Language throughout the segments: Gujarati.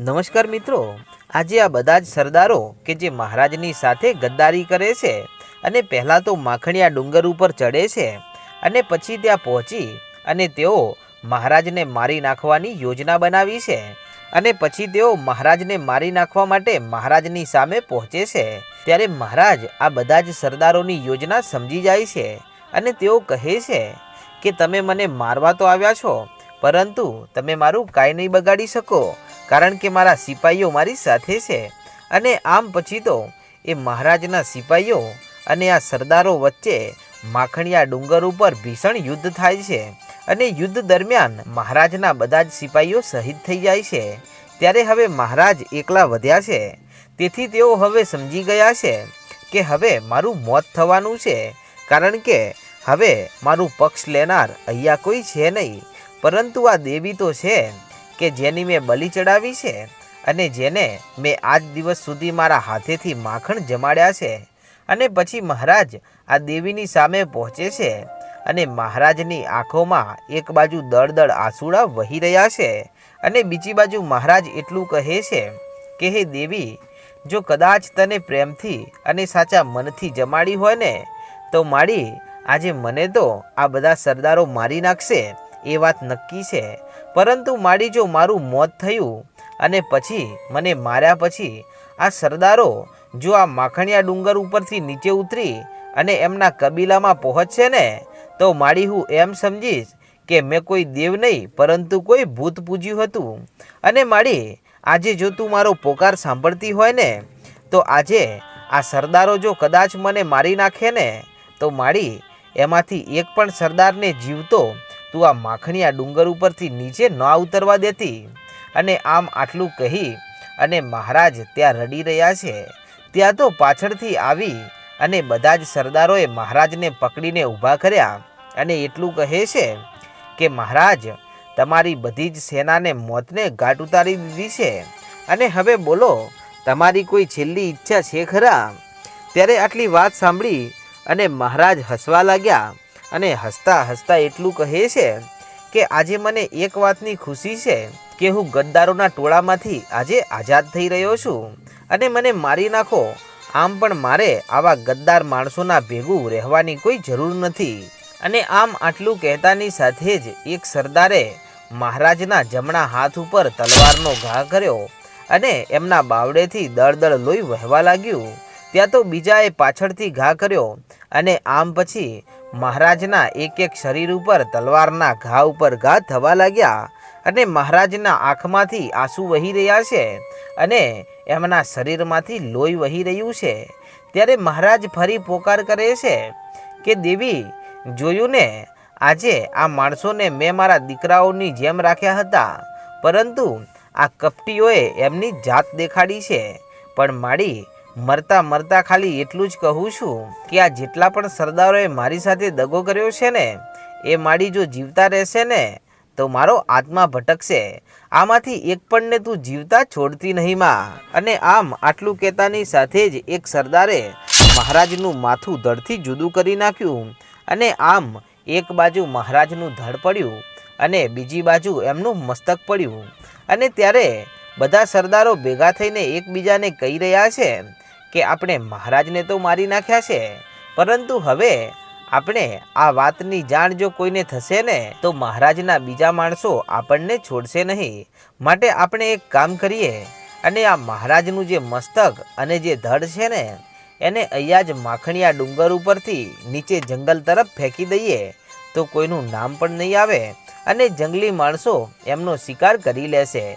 નમસ્કાર મિત્રો. આજે આ બધા જ સરદારો કે જે મહારાજની સાથે ગદ્દારી કરે છે અને પહેલાં તો માખણીયા ડુંગર ઉપર ચડે છે અને પછી ત્યાં પહોંચી અને તેઓ મહારાજને મારી નાખવાની યોજના બનાવી છે અને પછી તેઓ મહારાજને મારી નાખવા માટે મહારાજની સામે પહોંચે છે. ત્યારે મહારાજ આ બધા જ સરદારોની યોજના સમજી જાય છે અને તેઓ કહે છે કે તમે મને મારવા તો આવ્યા છો, પરંતુ તમે મારું કાંઈ નહીં બગાડી શકો. કારણ કે મારા સિપાહીઓ મારી સાથે છે. અને આમ પછી તો એ મહારાજના સિપાહીઓ અને આ સરદારો વચ્ચે માખણીયા ડુંગર ઉપર ભીષણ યુદ્ધ થાય છે. અને યુદ્ધ દરમિયાન મહારાજના બધા જ સિપાહીઓ શહીદ થઈ જાય છે. ત્યારે હવે મહારાજ એકલા વધ્યા છે. તેથી તેઓ હવે સમજી ગયા છે કે હવે મારું મોત થવાનું છે. કારણ કે હવે મારું પક્ષ લેનાર અહીંયા કોઈ છે નહીં. પરંતુ આ દેવી તો છે. કે જેની મેં બલિ ચડાવી છે અને જેને મેં આજ દિવસ સુધી મારા હાથેથી માખણ જમાડ્યા છે અને પછી મહારાજ આ દેવીની સામે પહોંચે છે અને મહારાજની આંખોમાં એક બાજુ દળદળ આંસુડા વહી રહ્યા છે અને બીજી બાજુ મહારાજ એટલું કહે છે કે, હે દેવી, જો કદાચ તને પ્રેમથી અને સાચા મનથી જમાડી હોય ને, તો મારી આજે મને તો આ બધા સરદારો મારી નાખશે એ વાત નક્કી છે. પરંતુ માડી જો મારું મોત થયું અને પછી મને માર્યા પછી આ સરદારો જો આ માખણીયા ડુંગર ઉપરથી નીચે ઉતરી અને એમના કબીલામાં પહોંચશે ને, તો માડી હું એમ સમજીશ કે મેં કોઈ દેવ નહીં, પરંતુ કોઈ ભૂત પૂજ્યું હતું. અને માડી, આજે જો તું મારો પોકાર સાંભળતી હોય ને, તો આજે આ સરદારો જો કદાચ મને મારી નાખે ને, તો માડી, એમાંથી એક પણ સરદારને જીવતો તું આ માખણીયા ડુંગર ઉપરથી નીચે ન ઉતરવા દેતી? અને આમ આટલું કહી અને મહારાજ ત્યાં રડી રહ્યા છે. ત્યાં તો પાછળથી આવી અને બધા જ સરદારોએ મહારાજને પકડીને ઊભા કર્યા અને એટલું કહે છે કે, મહારાજ, તમારી બધી જ સેનાને મોતને ઘાટ ઉતારી દીધી છે. અને હવે બોલો, તમારી કોઈ છેલ્લી ઈચ્છા છે ખરા? ત્યારે આટલી વાત સાંભળી અને મહારાજ હસવા લાગ્યા. અને હસતા હસતા એટલું કહે છે કે આજે મને એક વાતની ખુશી છે કે હું ગદ્દારોના ટોળામાંથી આજે આઝાદ થઈ રહ્યો છું અને મને મારી નાખો. આમ પણ મારે આવા ગદ્દાર માણસોના ભેગું રહેવાની કોઈ જરૂર નથી. અને આમ આટલું કહેતાની સાથે જ એક સરદારે મહારાજના જમણા હાથ ઉપર તલવારનો ઘા કર્યો અને એમના બાવડેથી દળદળ લોહી વહેવા લાગ્યું. ત્યાં તો બીજાએ પાછળથી ઘા કર્યો અને આમ પછી મહારાજના એક એક શરીર ઉપર, તલવારના ઘા ઉપર ઘા થવા લાગ્યા અને મહારાજના આંખમાંથી આંસુ વહી રહ્યા છે અને એમના શરીરમાંથી લોહી વહી રહ્યું છે. ત્યારે મહારાજ ફરી પોકાર કરે છે કે, દેવી જોયું ને આજે આ માણસોને મેં મારા દીકરાઓની જેમ રાખ્યા હતા, પરંતુ આ કપટીઓએ એમની જાત દેખાડી છે. પણ માડી મરતા મરતા ખાલી એટલું જ કહું છું કે આ જેટલા પણ સરદારોએ મારી સાથે દગો કર્યો છે ને, એ માડી જો જીવતા રહેશે ને, તો મારો આત્મા ભટકશે. આમાંથી એક પણને તું જીવતા છોડતી નહીં માં. અને આમ આટલું કહેતાની સાથે જ એક સરદારે મહારાજનું માથું ધડથી જુદું કરી નાખ્યું અને આમ એક બાજુ મહારાજનું ધડ પડ્યું અને બીજી બાજુ એમનું મસ્તક પડ્યું. અને ત્યારે બધા સરદારો ભેગા થઈને એકબીજાને કહી રહ્યા છે કે આપણે મહારાજને તો મારી નાખ્યા છે. પરંતુ હવે આપણે આ વાતની જાણ જો કોઈને થશે ને, તો મહારાજના બીજા માણસો આપણને છોડશે નહીં. માટે આપણે એક કામ કરીએ. અને આ મહારાજનું જે મસ્તક અને જે ધડ છે ને, એને અહીંયા જ માખણીયા ડુંગર ઉપરથી નીચે જંગલ તરફ ફેંકી દઈએ. તો કોઈનું નામ પણ નહીં આવે અને જંગલી માણસો એમનો શિકાર કરી લેશે.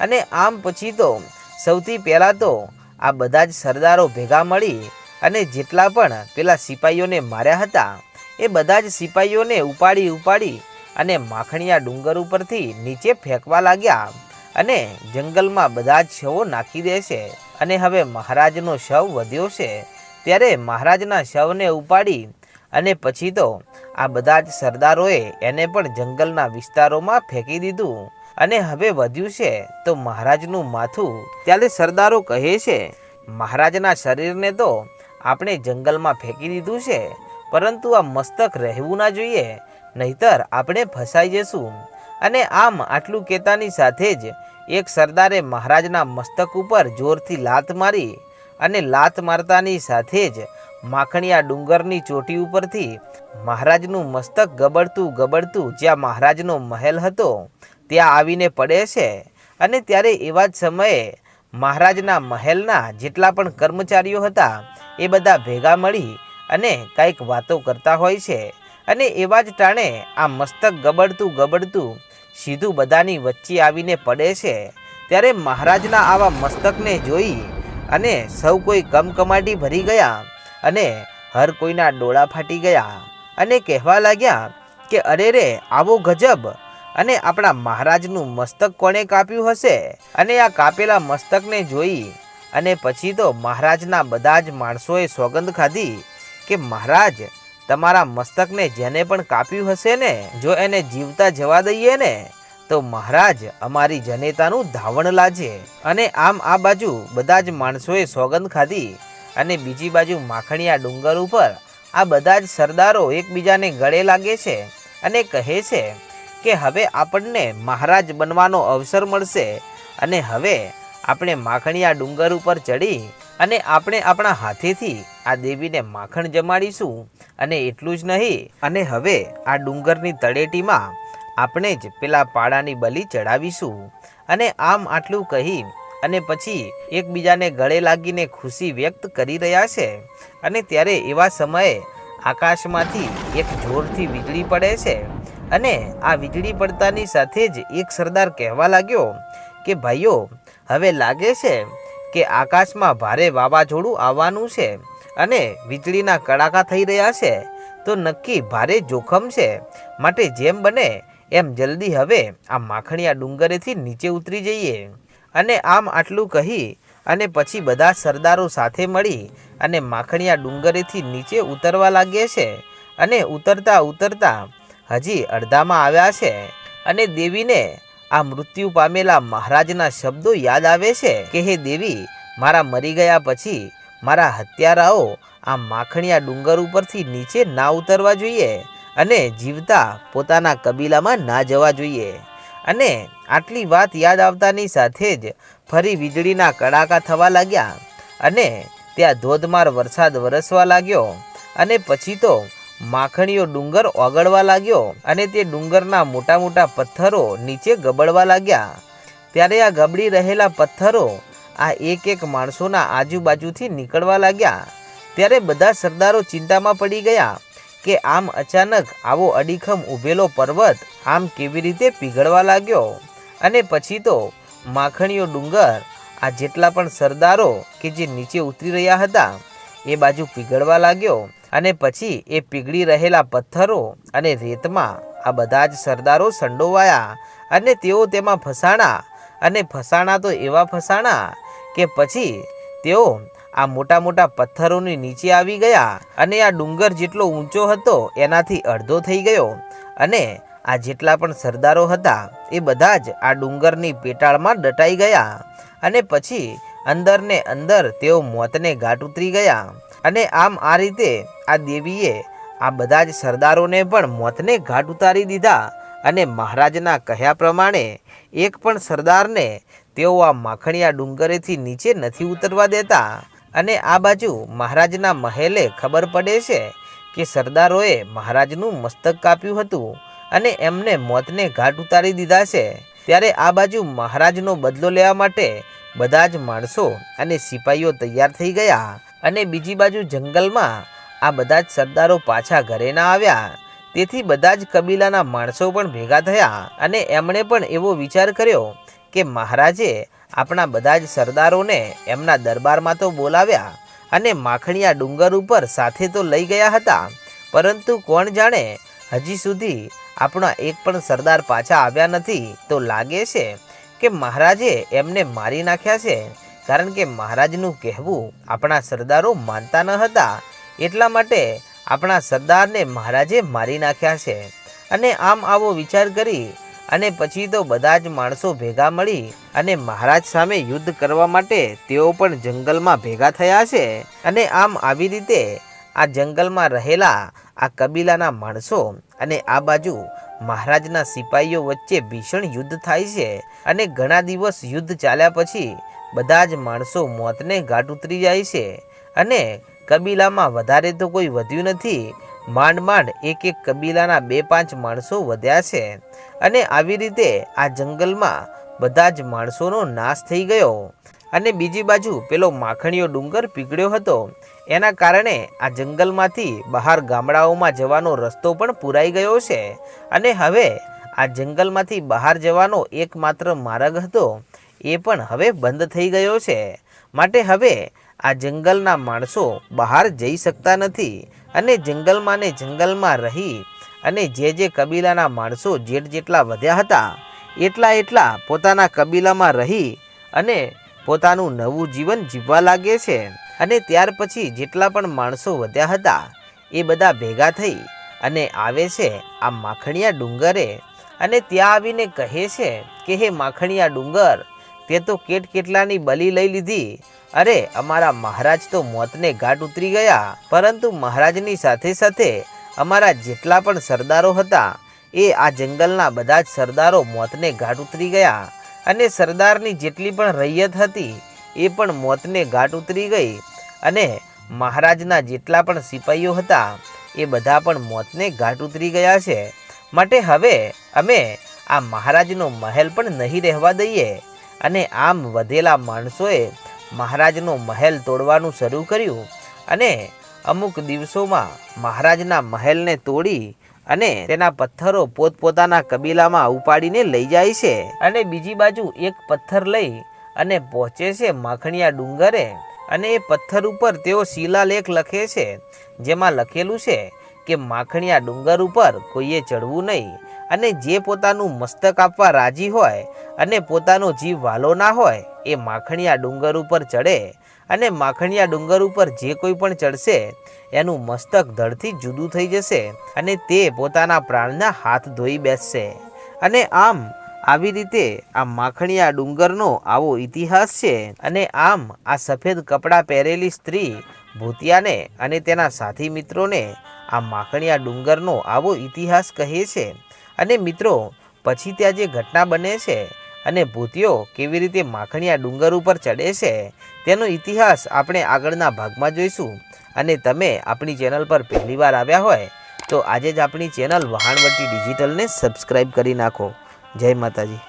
અને આમ પછી તો સૌથી પહેલાં તો આ બધા જ સરદારો ભેગા મળી અને જેટલા પણ પેલા સિપાહીઓને માર્યા હતા, એ બધા જ સિપાહીઓને ઉપાડી ઉપાડી અને માખણીયા ડુંગર ઉપરથી નીચે ફેંકવા લાગ્યા અને જંગલમાં બધા જ શવો નાખી દે છે. અને હવે મહારાજનો શવ વધ્યો છે. ત્યારે મહારાજના શવને ઉપાડી અને પછી તો આ બધા જ સરદારોએ એને પણ જંગલના વિસ્તારોમાં ફેંકી દીધું. અને હવે વધ્યું છે, તો મહારાજનું માથું ત્યારે સરદારો કહે છે, મહારાજના શરીરને તો આપણે જંગલમાં ફેંકી દીધું છે, પરંતુ આ મસ્તક રહેવું ના જોઈએ, નહીતર આપણે ફસાઈ જશું. અને આમ આટલું કહેતાની સાથે જ એક સરદારે મહારાજના મસ્તક ઉપર જોરથી લાત મારી અને લાત મારતાની સાથે જ માખણીયા ડુંગરની ચોટી ઉપરથી મહારાજનું મસ્તક ગબડતું ગબડતું જ્યાં મહારાજનો મહેલ હતો ત્યાં આવીને પડે છે. અને ત્યારે એવા જ સમયે મહારાજના મહેલના જેટલા પણ કર્મચારીઓ હતા, એ બધા ભેગા મળી અને કંઈક વાતો કરતા હોય છે. અને એવા જ ટાણે આ મસ્તક ગબડતું ગબડતું સીધું બધાની વચ્ચે આવીને પડે છે. ત્યારે મહારાજના આવા મસ્તકને જોઈ અને સૌ કોઈ કમકમાટી ભરી ગયા અને હર કોઈના ડોળા ફાટી ગયા અને કહેવા લાગ્યા કે, અરે રે, આવો ગજબ! અને આપણા મહારાજનું મસ્તક કોણે કાપ્યું હશે? અને આ કાપેલા મસ્તકને જોઈ અને પછી તો મહારાજના બધા જ માણસોએ સોગંદ ખાધી કે મહારાજ, તમારા મસ્તકને જેને પણ કાપ્યું હશે ને, જો એને જીવતા જવા દઈએ ને, તો મહારાજ અમારી જનેતાનું ધાવણ લાજે. અને આમ આ બાજુ બધા જ માણસોએ સોગંદ ખાધી અને બીજી બાજુ માખણીયા ડુંગર ઉપર આ બધા જ સરદારો એકબીજાને ગળે લાગે છે અને કહે છે કે હવે આપણને મહારાજ બનવાનો અવસર મળશે અને હવે આપણે માખણીયા ડુંગર ઉપર ચડી અને આપણે આપણા હાથેથી આ દેવીને માખણ જમાડીશું અને એટલું જ નહીં, અને હવે આ ડુંગરની તળેટીમાં આપણે જ પેલા પાડાની બલિ ચડાવીશું. અને આમ આટલું કહી અને પછી એકબીજાને ગળે લાગીને ખુશી વ્યક્ત કરી રહ્યા છે અને ત્યારે એવા સમયે આકાશમાંથી એક જોરથી વીજળી પડે છે. અને આ વીજળી પડતાની સાથે જ એક સરદાર કહેવા લાગ્યો કે, ભાઈઓ, હવે લાગે છે કે આકાશમાં ભારે વાવાઝોડું આવવાનું છે અને વીજળીના કડાકા થઈ રહ્યા છે, તો નક્કી ભારે જોખમ છે. માટે જેમ બને એમ જલ્દી હવે આ માખણીયા ડુંગરેથી નીચે ઉતરી જઈએ. અને આમ આટલું કહી અને પછી બધા સરદારો સાથે મળી અને માખણીયા ડુંગરેથી નીચે ઉતરવા લાગે છે અને ઉતરતા ઉતરતા હજી અડધામાં આવ્યા છે અને દેવીને આ મૃત્યુ પામેલા મહારાજના શબ્દો યાદ આવે છે કે હે દેવી, મારા મરી ગયા પછી મારા હત્યારાઓ આ માખણીયા ડુંગર ઉપરથી નીચે ના ઉતરવા જોઈએ અને જીવતા પોતાના કબીલામાં ના જવા જોઈએ. અને આટલી વાત યાદ આવતાની સાથે જ ફરી વીજળીના કડાકા થવા લાગ્યા અને ત્યાં ધોધમાર વરસાદ વરસવા લાગ્યો અને પછી તો માખણીયો ડુંગર ઓગળવા લાગ્યો અને તે ડુંગરના મોટા મોટા પથ્થરો નીચે ગબડવા લાગ્યા. ત્યારે આ ગબડી રહેલા પથ્થરો આ એક એક માણસોના આજુબાજુથી નીકળવા લાગ્યા. ત્યારે બધા સરદારો ચિંતામાં પડી ગયા કે આમ અચાનક આવો અડીખમ ઊભેલો પર્વત આમ કેવી રીતે પીગળવા લાગ્યો? અને પછી તો માખણીઓ ડુંગર આ જેટલા પણ સરદારો કે જે નીચે ઉતરી રહ્યા હતા, એ બાજુ પીગળવા લાગ્યો. અને પછી એ પીગળી રહેલા પથ્થરો અને રેતમાં આ બધા જ સરદારો સંડોવાયા અને તેઓ તેમાં ફસાણા અને ફસાણા તો એવા ફસાણા કે પછી તેઓ આ મોટા મોટા પથ્થરોની નીચે આવી ગયા અને આ ડુંગર જેટલો ઊંચો હતો એનાથી અડધો થઈ ગયો અને આ જેટલા પણ સરદારો હતા એ બધા જ આ ડુંગરની પેટાળમાં દટાઈ ગયા અને પછી અંદરને અંદર તેઓ મોતને ગાટ ઉતરી ગયા. અને આમ આ રીતે આ દેવીએ આ બધા જ સરદારોને પણ મોતને ઘાટ ઉતારી દીધા અને મહારાજના કહ્યા પ્રમાણે એક પણ સરદારને તેઓ આ માખણીયા ડુંગરેથી નીચે નથી ઉતરવા દેતા. અને આ બાજુ મહારાજના મહેલે ખબર પડે છે કે સરદારોએ મહારાજનું મસ્તક કાપ્યું હતું અને એમને મોતને ઘાટ ઉતારી દીધા છે. ત્યારે આ બાજુ મહારાજનો બદલો લેવા માટે બધા જ માણસો અને સિપાહીઓ તૈયાર થઈ ગયા અને બીજી બાજુ જંગલમાં આ બધા જ સરદારો પાછા ઘરે ના આવ્યા. તેથી બધા જ કબીલાના માણસો પણ ભેગા થયા અને એમણે પણ એવો વિચાર કર્યો કે મહારાજે આપણા બધા જ સરદારોને એમના દરબારમાં તો બોલાવ્યા અને માખણીયા ડુંગર ઉપર સાથે તો લઈ ગયા હતા. પરંતુ કોણ જાણે હજી સુધી આપણા એક પણ સરદાર પાછા આવ્યા નથી. તો લાગે છે કે મહારાજે એમને મારી નાખ્યા છે. કારણ કે મહારાજનું કહેવું આપણા સરદારો માનતા ન હતા, એટલા માટે આપણા સરદારને મહારાજે મારી નાખ્યા છે. અને આમ આવો વિચાર કરી અને પછી તો બધા જ માણસો ભેગા મળી અને મહારાજ સામે યુદ્ધ કરવા માટે તેઓ પણ જંગલમાં ભેગા થયા છે. અને આમ આવી રીતે આ જંગલમાં રહેલા આ કબીલાના માણસો અને આ બાજુ મહારાજના સિપાહીઓ વચ્ચે ભીષણ યુદ્ધ થાય છે અને ઘણા દિવસ યુદ્ધ ચાલ્યા પછી બધા જ માણસો મોતને ઘાટ ઉતરી જાય છે. અને કબીલામાં વધારે તો કોઈ વધ્યું નથી. માંડ માંડ એક એક કબીલાના બે પાંચ માણસો વધ્યા છે. અને આવી રીતે આ જંગલમાં બધા જ માણસોનો નાશ થઈ ગયો. અને બીજી બાજુ પેલો માખણીયો ડુંગર પીગળ્યો હતો. એના કારણે આ જંગલમાંથી બહાર ગામડાઓમાં જવાનો રસ્તો પણ પૂરાઈ ગયો છે. અને હવે આ જંગલમાંથી બહાર જવાનો એકમાત્ર માર્ગ હતો, એ પણ હવે બંધ થઈ ગયો છે. માટે હવે આ જંગલના માણસો બહાર જઈ શકતા નથી અને જંગલમાં ને જંગલમાં રહી અને જે જે કબીલાના માણસો જેટ જેટલા વધ્યા હતા, એટલા એટલા પોતાના કબીલામાં રહી અને પોતાનું નવું જીવન જીવવા લાગે છે. અને ત્યાર પછી જેટલા પણ માણસો વધ્યા હતા, એ બધા ભેગા થઈ અને આવે છે આ માખણીયા ડુંગરે અને ત્યાં આવીને કહે છે કે, હે માખણીયા ડુંગર, તે તો કેટ કેટલાની બલી લઈ લીધી. અરે, અમારા મહારાજ તો મોતને ઘાટ ઉતરી ગયા, પરંતુ મહારાજની સાથે સાથે અમારા જેટલા પણ સરદારો હતા, એ આ જંગલના બધા જ સરદારો મોતને ઘાટ ઉતરી ગયા અને સરદારની જેટલી પણ રૈયત હતી એ પણ મોતને ઘાટ ઉતરી ગઈ અને મહારાજના જેટલા પણ સિપાહીઓ હતા, એ બધા પણ મોતને ઘાટ ઉતરી ગયા છે. માટે હવે અમે આ મહારાજનો મહેલ પણ નહીં રહેવા દઈએ અને આમ વધેલા માણસોએ મહારાજનો મહેલ તોડવાનું શરૂ કર્યું અને અમુક દિવસોમાં મહારાજના મહેલને તોડી અને તેના પથ્થરો પોતપોતાના કબીલામાં ઉપાડીને લઈ જાય છે. અને બીજી બાજુ એક પથ્થર લઈ અને પહોંચે છે માખણીયા ડુંગરે અને એ પથ્થર ઉપર તેઓ શિલાલેખ લખે છે, જેમાં લખેલું છે કે માખણીયા ડુંગર ઉપર કોઈએ ચડવું નહીં અને જે પોતાનું મસ્તક આપવા રાજી હોય અને પોતાનો જીવ વાલો ના હોય, એ માખણિયા ડુંગર ઉપર ચડે અને માખણિયા ડુંગર ઉપર જે કોઈ પણ ચડશે, એનું મસ્તક ધડથી જુદું થઈ જશે અને તે પોતાના પ્રાણના હાથ ધોઈ બેસશે. અને આમ આવી રીતે આ માખણીયા ડુંગરનો આવો ઇતિહાસ છે અને આમ આ સફેદ કપડાં પહેરેલી સ્ત્રી ભૂતિયાને અને તેના સાથી મિત્રોને આ માખણીયા ડુંગરનો આવો ઇતિહાસ કહે છે. અને મિત્રો, પછી ત્યાં જે ઘટના બને છે અને ભૂતિયો કેવી રીતે માખણીયા ડુંગર ઉપર ચડે છે, તેનો ઇતિહાસ આપણે આગળના ભાગમાં જોઈશું. અને તમે આપણી ચેનલ પર પહેલીવાર આવ્યા હોય, તો આજે જ આપણી ચેનલ વહાણવટી ડિજિટલને સબસ્ક્રાઈબ કરી નાખો. જય માતાજી.